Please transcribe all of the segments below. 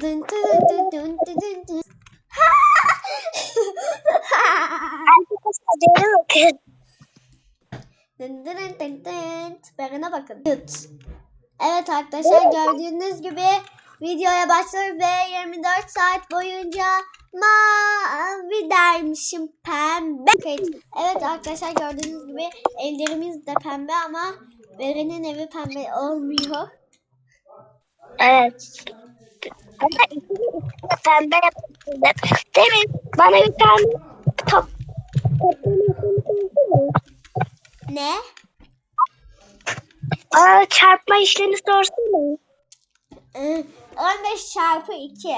Dın dın dın dın dın dın. Arkadaşlar bakın. Dın dın dın dın. Berene bakın. Evet arkadaşlar gördüğünüz gibi videoya başlıyoruz ve 24 saat boyunca mavi dermişim pembe. Evet arkadaşlar gördüğünüz gibi evlerimiz de pembe ama Beren'in evi pembe olmuyor. Evet. Ama ikisi de pembe yapıldı. Demin bana bir tane top Ne? Aa, çarpma işlemi sorsana. Ee, 15 çarpı 2.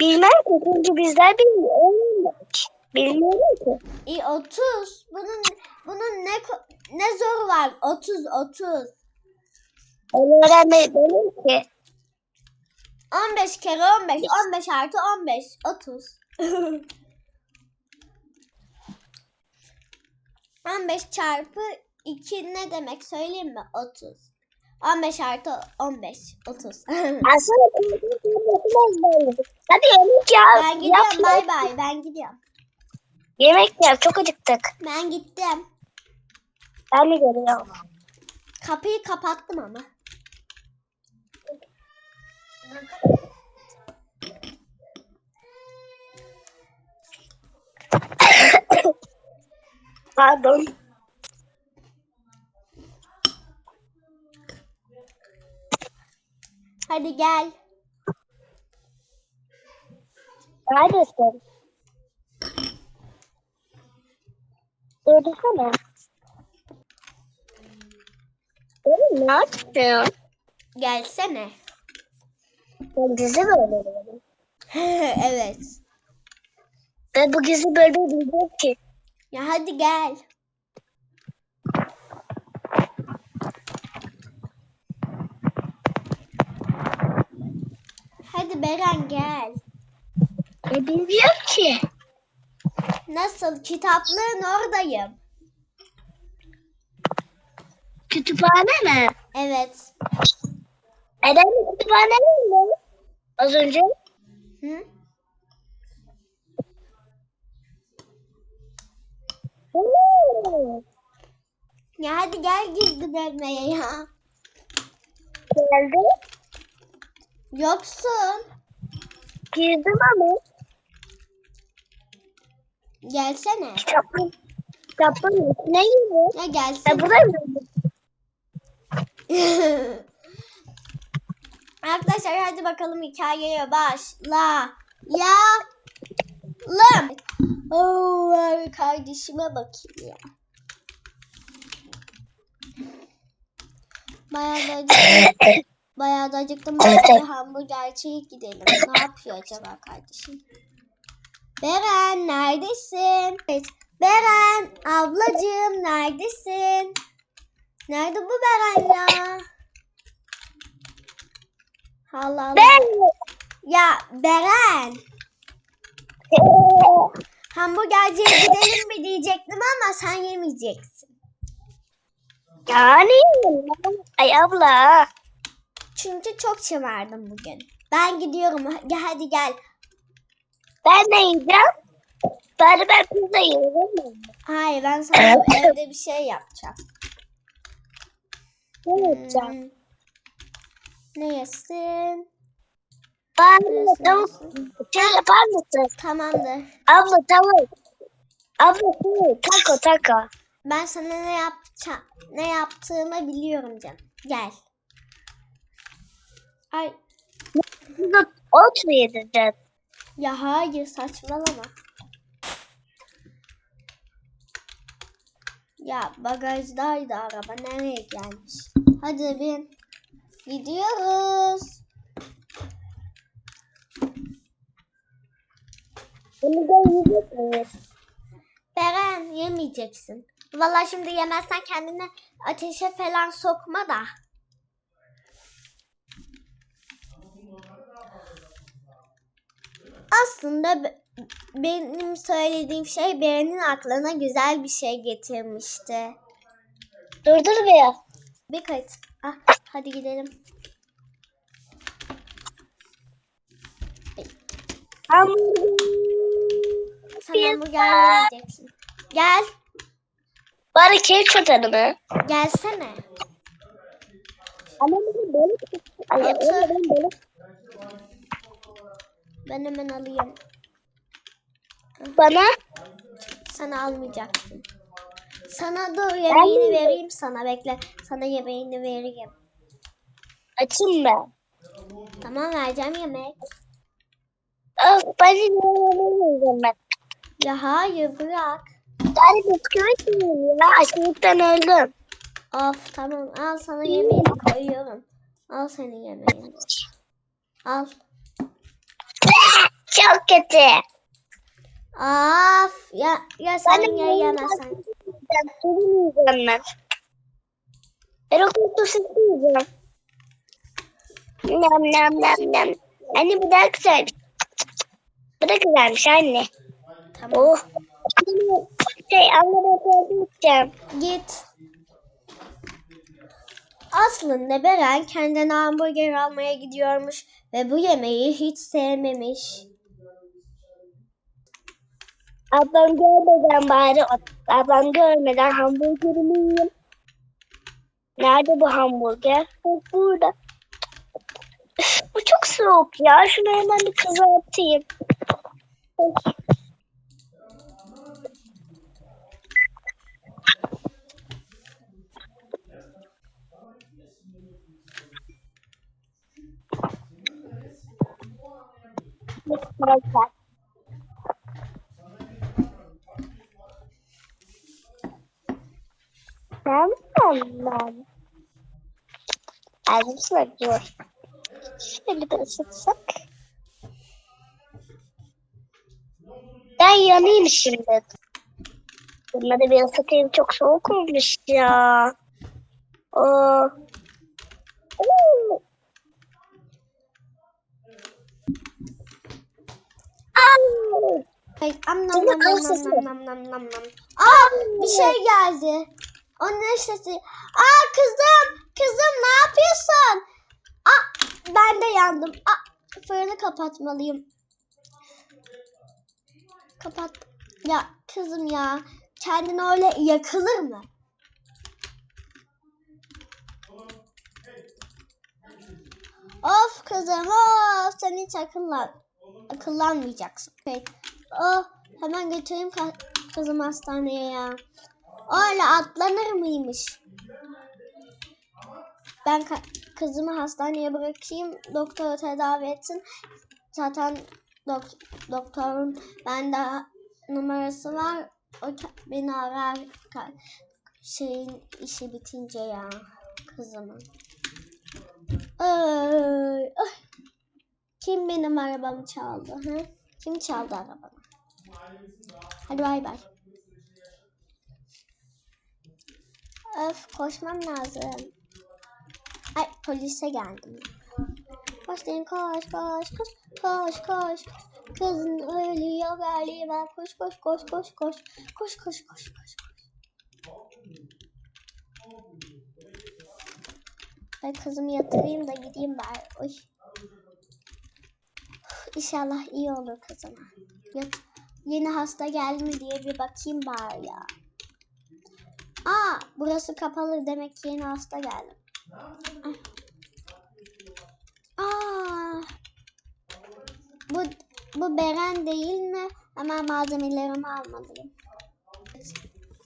Bilmem ki çünkü bizler bilmiyoruz. Bilmiyorum ki. İyi 30. Bunun bunun ne ne zoru var? 30 30. Onu öğrenmedim ki. 15 kere 15. 15 artı 15. 30. 15 çarpı 2 ne demek söyleyeyim mi? 30. 15 artı 15. 30. Aslında. Hadi yemek yap. ben gidiyorum bay bay. Ben gidiyorum. Yemek yap. Çok acıktık. Ben gittim. Ben de geliyorum. Kapıyı kapattım ama. Pardon. Hadi gel. Neredesin? Durdursana. Oğlum ne yapıyorsun? Gelsene. Ben dizi bölümüyorum. evet. Ben bu bölümü bilmiyorum ki. Ya hadi gel. Hadi Beren gel. E bilmiyorum ki. Nasıl? Kitaplığın oradayım. Kütüphane mi? Evet. Eden kütüphane mi? Az önce. Hı? Ya hadi gel gizli bölmeye ya. Geldi. Yoksun. Girdim ama. Gelsene. Kitapın, kitapın içine girdim. Ya gelsene. buradayım. Arkadaşlar hadi bakalım hikayeye başla. Ya. Lım. Oo, kardeşime bakayım ya. Bayağı da acıktım. Bayağı da acıktım. Bari hamburgerciye gidelim. Ne yapıyor acaba kardeşim? Beren neredesin? Evet. Beren ablacığım neredesin? Nerede bu Beren ya? Allah Allah. Ben. Ya Beren. Hamburgerciye gidelim mi diyecektim ama sen yemeyeceksin. Yani. Ay abla. Çünkü çok şımardım bugün. Ben gidiyorum. Hadi, hadi gel. Ben de yiyeceğim. Bari ben pizza yiyorum. Hayır ben sana evde bir şey yapacağım. Ne yapacağım? Hmm. Ne yesin? Bana tavuk şey yapar mısın? Tamamdır. Abla tavuk. Abla tavuk. Taco taco. Ben sana ne yapacağım? Ne yaptığımı biliyorum canım. Gel. Ay ot mu yedireceğiz? ya hayır saçmalama. Ya bagajdaydı araba nereye gelmiş? Hadi bin. Gidiyoruz. Bunu da yiyecek miyiz? Beren yemeyeceksin. Vallahi şimdi yemezsen kendini ateşe falan sokma da. Aslında be- benim söylediğim şey Beren'in aklına güzel bir şey getirmişti. Durdur bir ya. Bir kayıt. Ah, hadi gidelim. Sen hamburger yiyeceksin. Gel. Bari kek atalım mı? Gelsene. Benim balık. Benim balık. Ben hemen alayım. Bana Sana almayacaksın. Sana dur yemeğini vereyim sana. Bekle. Sana yemeğini vereyim. Açayım ben. Tamam vereceğim yemek. Ben de yiyeceğim ben. Ya hayır bırak. Yani bisküvit yiyeyim ya. Açlıktan öldüm. Of tamam al sana yemeğini koyuyorum. Al senin yemeğini. Al. Çok kötü. Of ya ya sen Ben de ya yemezsen. Ben yiyeceğim ben. Erokut sosisi yiyeceğim. Nam nam nam nam. Anne bu daha güzel. Bu da güzelmiş anne. Tamam. Oh. Şey anne ben yardım edeceğim. Git. Aslında Beren kendine hamburger almaya gidiyormuş ve bu yemeği hiç sevmemiş. Ablam görmeden bari ablam görmeden hamburgerimi yiyeyim. Nerede bu hamburger? Bu burada. Bu çok soğuk ya. Şunu hemen bir kızartayım. Arkadaşlar. Ben ben. Ağzım sınırıyor. Şöyle bir ısıtsak. Ben yanayım şimdi. Bunları bir ısıtayım. Çok soğuk olmuş ya. Oo. Oo. Au. Ay, am nam nam nam nam nam nam nam nam. Aa bir şey geldi. O ne sesi? Aa kızım, kızım ne yapıyorsun? Aa ben de yandım. Aa fırını kapatmalıyım. Kapat. Ya kızım ya kendin öyle yakılır mı? Of kızım of sen hiç akıllan. Akıllanmayacaksın. Okay. Oh hemen götüreyim kızımı hastaneye ya. Öyle atlanır mıymış? Ben kızımı hastaneye bırakayım. Doktor tedavi etsin. Zaten dok- doktorun bende numarası var. O beni arar şeyin işi bitince ya kızımın. Ay, ay. Kim benim arabamı çaldı? Hı? Kim çaldı arabamı? Hadi bay bay. Öf koşmam lazım. Ay polise geldim. Koş deyin koş koş koş koş koş. Kızın ölüyor galiba. Koş koş koş koş koş. Koş koş koş koş. Ben kızımı yatırayım da gideyim bari. Oy. İnşallah iyi olur kızıma. Yat. Yeni hasta geldi mi diye bir bakayım bari ya. Aa, burası kapalı demek ki yeni hasta geldi. Aa. Bu bu Beren değil mi? Hemen malzemelerimi almalıyım.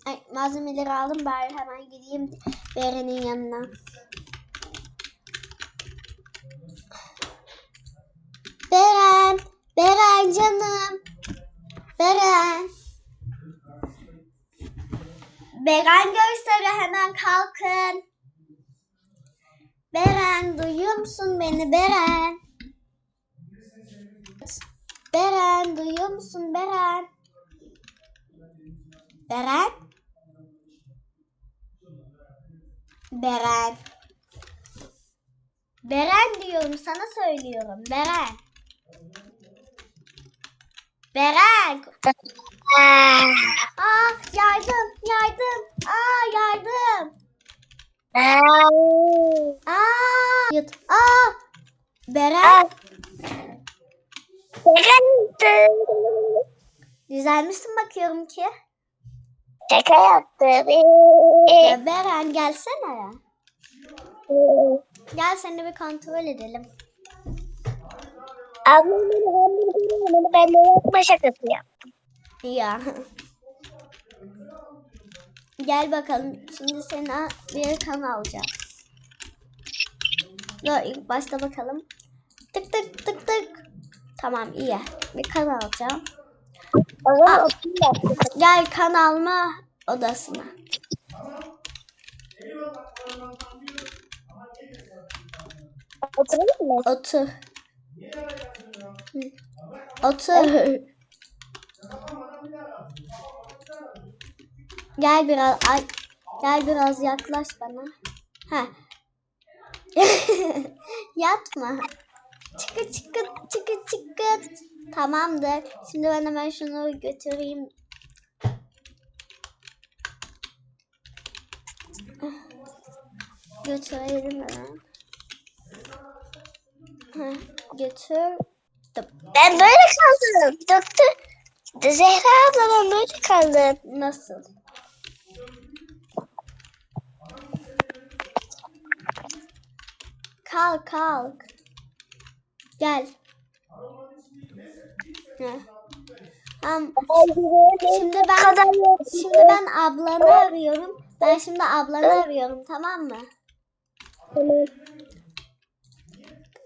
Ay, malzemeleri aldım bari hemen gideyim Beren'in yanına. Beren, Beren canım. Beren. Beren gösteri hemen kalkın. Beren duyuyor musun beni Beren? Beren duyuyor musun Beren? Beren? Beren. Beren diyorum sana söylüyorum Beren. Beren. Ah. Yardım yardım. Aa yardım. Ah. Aa yut. Aa Beren. Ah. Güzel misin bakıyorum ki? Şaka yaptım. Ya Beren gelsene ya. Gel seni bir kontrol edelim. Ablam beni hamburger yemedi. Ben de yapma şakası yaptım. Ya. Gel bakalım. Şimdi sana bir kan alacağız. Dur ilk başta bakalım. Tık tık tık tık. Tamam iyi. Bir kan alacağım. Yaptım. Gel kan alma odasına. Oturayım mı? Otur. Otur. Gel biraz ay, gel biraz yaklaş bana. Ha. Yatma. Çıkı çıkı çıkı çıkı. Tamamdır. Şimdi ben hemen şunu götüreyim. Götürelim hemen. Ha, götür. Ben böyle kaldım. Doktor. Zehra abla ben böyle kaldım. Nasıl? Kalk kalk. Gel. Tamam. Şimdi ben şimdi ben ablanı arıyorum. Ben şimdi ablanı arıyorum tamam mı? Tamam.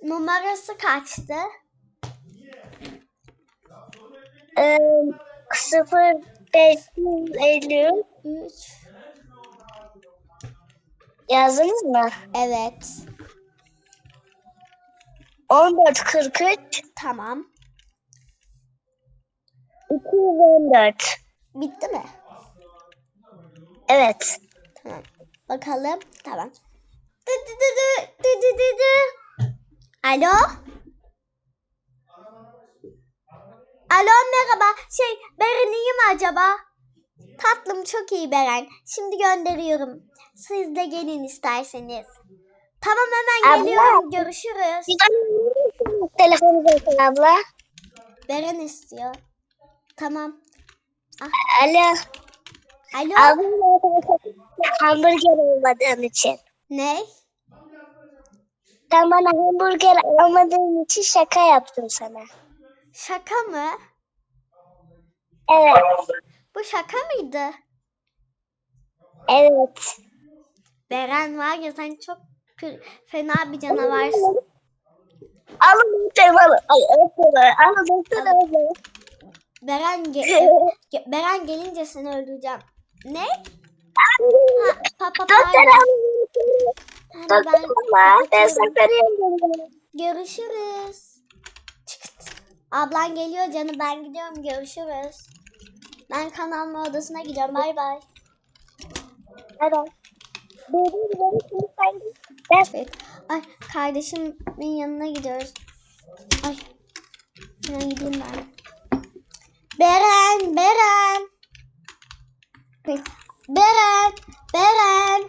Numarası kaçtı? Ee, 0550 3. yazdınız mı? Evet. 1443 Tamam. 214 Bitti mi? Evet. Tamam. Bakalım. Tamam. Dı dı dı dı dı dı dı dı. Alo? Alo merhaba. Şey Beren iyi mi acaba? Tatlım çok iyi Beren. Şimdi gönderiyorum. Siz de gelin isterseniz. Tamam hemen Abla. geliyorum. Görüşürüz. Telefonu verin abla. Beren istiyor. Tamam. Alo. Alo. Ablam hamburger olmadığın için. Ne? Sen bana hamburger almadığın için şaka yaptım sana. Şaka mı? Evet. Bu şaka mıydı? Evet. Beren var ya sen çok fena bir canavarsın. Alın doktor alın. Ay doktor. Alın doktor alın. Beren, ge- Beren gelince seni öldüreceğim. Ne? Ha, papa Doktor pardon. Hani ben. Ben kapatıyorum. sakarıyorum. Görüşürüz. Ablan geliyor canım ben gidiyorum görüşürüz. Ben kanalma odasına gidiyorum bay bay. Evet. Benim benim şimdi sen. Ben Evet. Ay kardeşimin yanına gidiyoruz. Ay. Hemen gideyim ben. Beren, Beren. Beren, Beren.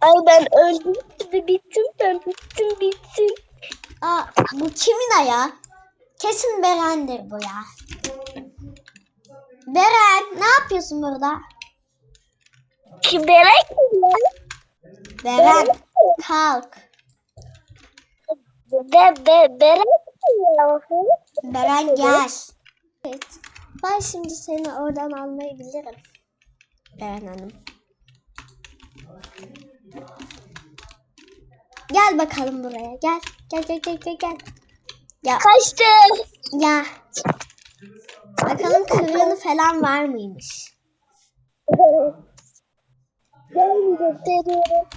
Ay ben öldüm. Bittim ben bittim bittim. Aa, bu kimin ayağı? Kesin Beren'dir bu ya. Beren, ne yapıyorsun burada? Kim merak ediyor? Beren, kalk. Be be ediyor. Beren gel. Evet. Ben şimdi seni oradan almayabilirim. Beren Hanım. Gel bakalım buraya. Gel. Gel gel gel gel gel. Ya Kaçtı. ya. Bakalım kırığını falan var mıymış? Ben gösteriyorum.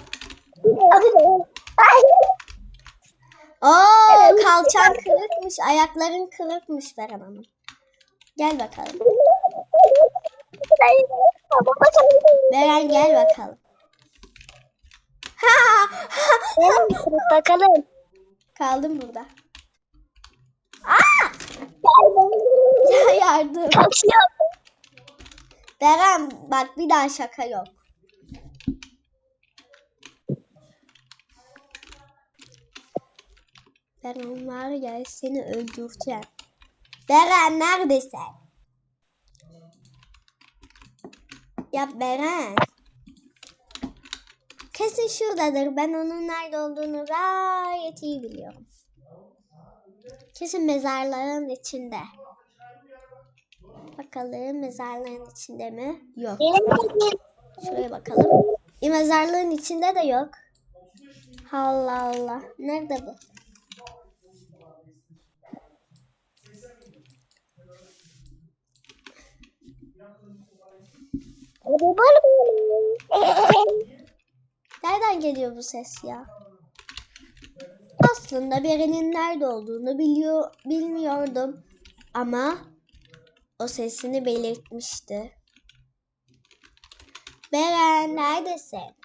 Oo kalçan kırıkmış. Ayakların kırıkmış Beren Hanım. Gel bakalım. Beren gel bakalım. Ha, Bakalım. Kaldım burada. Ya yardım. Beren bak bir daha şaka yok. Beren var ya seni öldüreceğim. Beren neredesin? Ya Beren. Kesin şuradadır. Ben onun nerede olduğunu gayet iyi biliyorum. Kesin mezarların içinde. Bakalım mezarların içinde mi? Yok. Şuraya bakalım. E, mezarlığın içinde de yok. Allah Allah. Nerede bu? Nereden geliyor bu ses ya? Aslında Beren'in nerede olduğunu biliyor, bilmiyordum. Ama o sesini belirtmişti. Beren neredesin?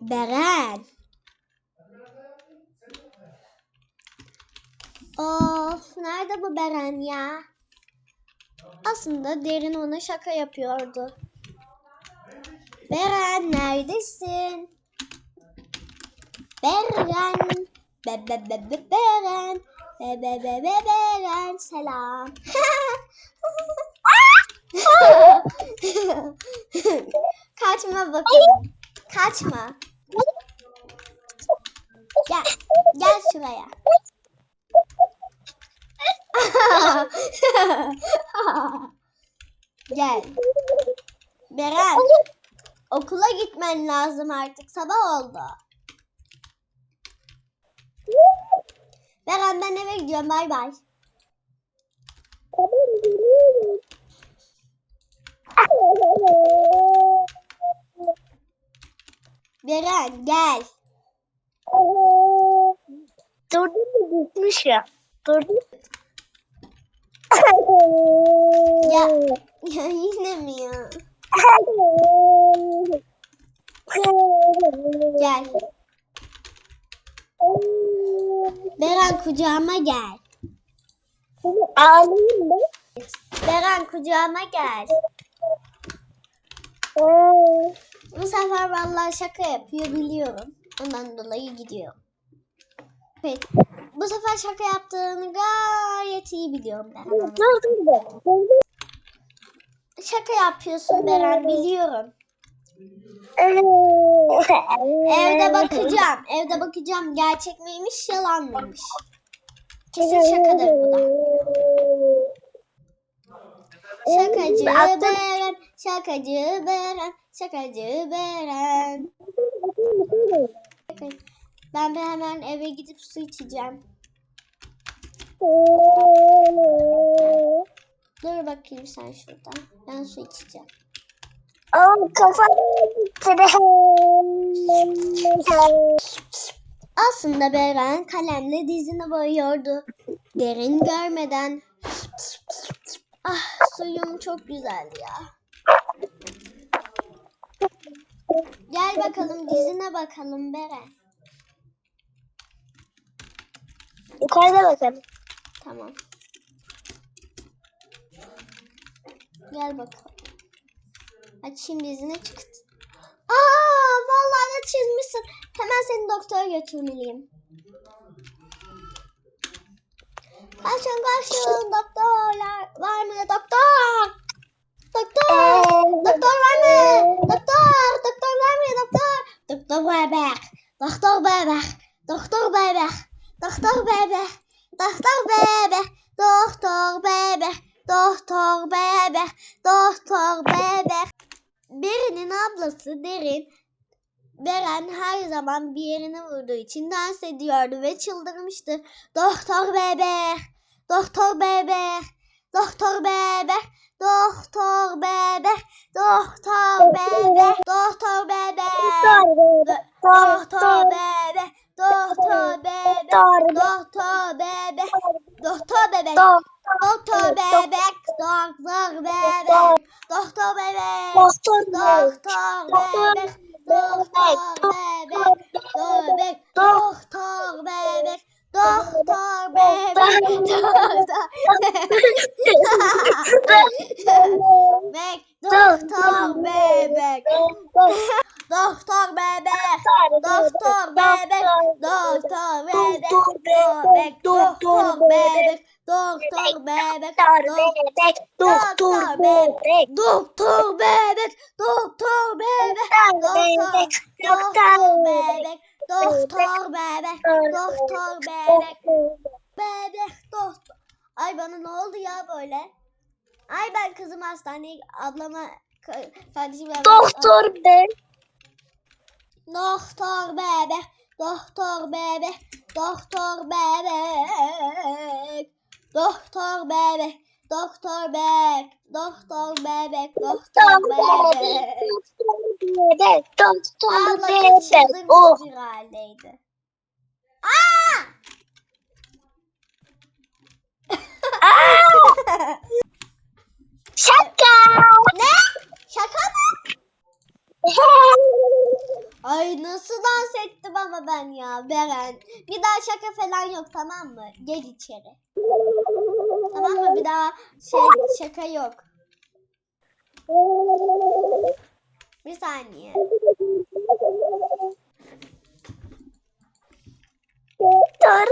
Beren. Of nerede bu Beren ya? Aslında Derin ona şaka yapıyordu. Beren neredesin? Beren. Be be be be Beren. Be be be be Beren. Selam. Kaçma bakalım. Kaçma. Gel. Gel şuraya. Gel. Beren. Okula gitmen lazım artık. Sabah oldu. Beren ben eve gidiyorum. Bay bay. Beren gel. Durdun mu gitmiş ya. Durdun. Ya. Ya yine mi ya? Gel. Beren kucağıma gel. Ağlayayım mı? Beren kucağıma gel. Bu sefer vallahi şaka yapıyor biliyorum. Ondan dolayı gidiyorum. Evet. Bu sefer şaka yaptığını gayet iyi biliyorum ben. Şaka yapıyorsun Beren biliyorum. Evde bakacağım. Evde bakacağım. Gerçek miymiş yalan mıymış. Kesin şakadır bu da. Şakacı Beren. Şakacı Beren. Şakacı Beren. Ben de hemen eve gidip su içeceğim. Dur bakayım sen şurada. Ben su içeceğim. Aa kafam. Aslında Beren kalemle dizini boyuyordu. Derin görmeden. Ah suyum çok güzeldi ya. Gel bakalım dizine bakalım Beren. Yukarıda bakalım. Tamam. Gel bakalım. Açayım dizine çıktı. Aa vallahi da çizmişsin. Hemen seni doktora götürmeliyim. Kaçın kaçın doktorlar var mı doktor? Doktor! Doktor var mı? Doktor! Doktor var mı doktor? Doktor bebek. Doktor bebek. Doktor bebek. Doktor bebek. Doktor bebek. Doktor bebek. Doktor bebek. Doktor bebek. Beri'nin ablası Derin Beren her zaman bir yerine vurduğu için dans ediyordu ve çıldırmıştı. Doktor bebek, doktor bebek, doktor bebek, doktor bebek, doktor bebek, doktor bebek, doktor bebek, doktor bebek, doktor bebek, doktor bebek, doktor bebek, doktor bebek, doktor bebek, doktor bebek, doktor bebek, bebek, doktor bebek, doktor bebek, doktor bebek, doktor bebek, doktor bebek, doktor bebek, doktor bebek, doktor bebek, doktor bebek, Doktor bebek, doktor bebek, doktor bebek, doktor bebek, doktor bebek, doktor bebek, doktor bebek, doktor bebek, bebek, doktor. Ay bana ne oldu ya böyle? Ay ben kızım hastaneye ablama ka- kardeşime Doktor bebek, Doktor bebek, doktor bebek, doktor bebek, doktor bebek, doktor bebek, doktor bebek, doktor bebek. bebek, doktor Abla bebek. kaçırdım Oh, bir haldeydi. Aa! şaka. ne? Şaka mı? Ay nasıl dans ettim ama ben ya Beren. Bir daha şaka falan yok tamam mı? Gel içeri. Tamam mı? Bir daha şey şaka yok. Bir saniye. Doktor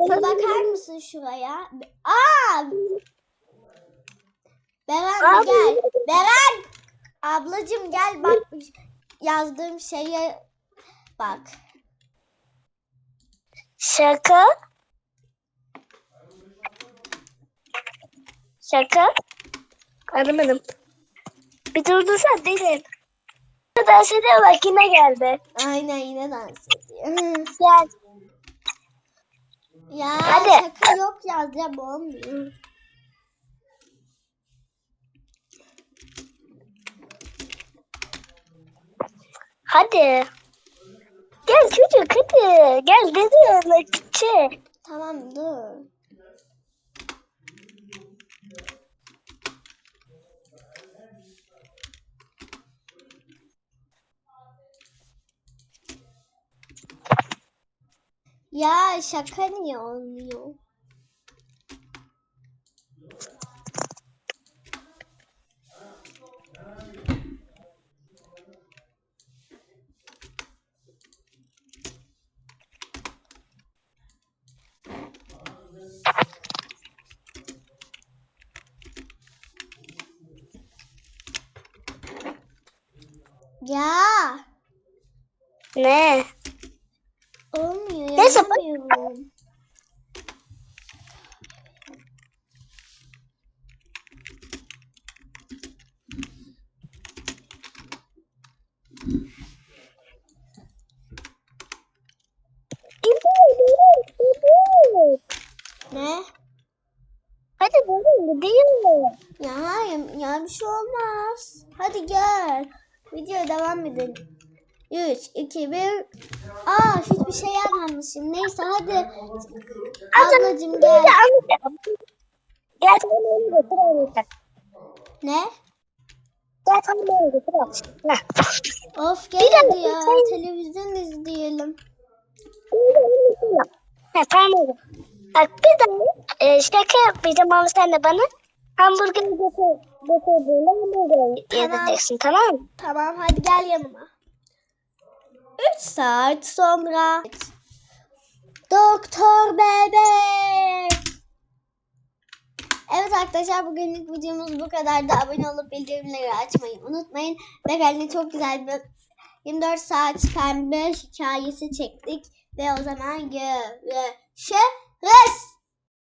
Bir bakar mısın şuraya? Aa! Beren gel. Beren! Ablacım gel bak yazdığım şeye bak. Şaka. Şaka. Anlamadım. Bir durdursana değilim. Dans ediyor bak yine geldi. Aynen yine dans ediyor. Gel. Ya Hadi. şaka yok yazacağım olmuyor. Hadi. Gel çocuk hadi. Gel dedim. Küçük. Tamam dur. Ya şaka niye olmuyor? Ya Ne? Neyse. Ne? Hadi böyle gidiyor. Ya hayır ya bir şey olmaz. Hadi gel. Videoya devam edelim. 3, 2, 1. Aa hiçbir şey yapmamışım. Neyse hadi. Ablacım gel. Gel sana beni götür oynayacak. Ne? Gel sana beni götür oynayacak. Of gel hadi ya. Televizyon izleyelim. Ha, tamam. Bak bir daha e, şaka yapmayacağım ama sen de bana hamburger götür, götürdüğünde hamburger yedireceksin tamam mı? Tamam hadi gel yanıma. 3 saat sonra. Doktor bebek. Evet arkadaşlar bugünlük videomuz bu kadardı. Abone olup bildirimleri açmayı unutmayın. Ve geldi çok güzel bir 24 saat pembe hikayesi çektik. Ve o zaman görüşürüz.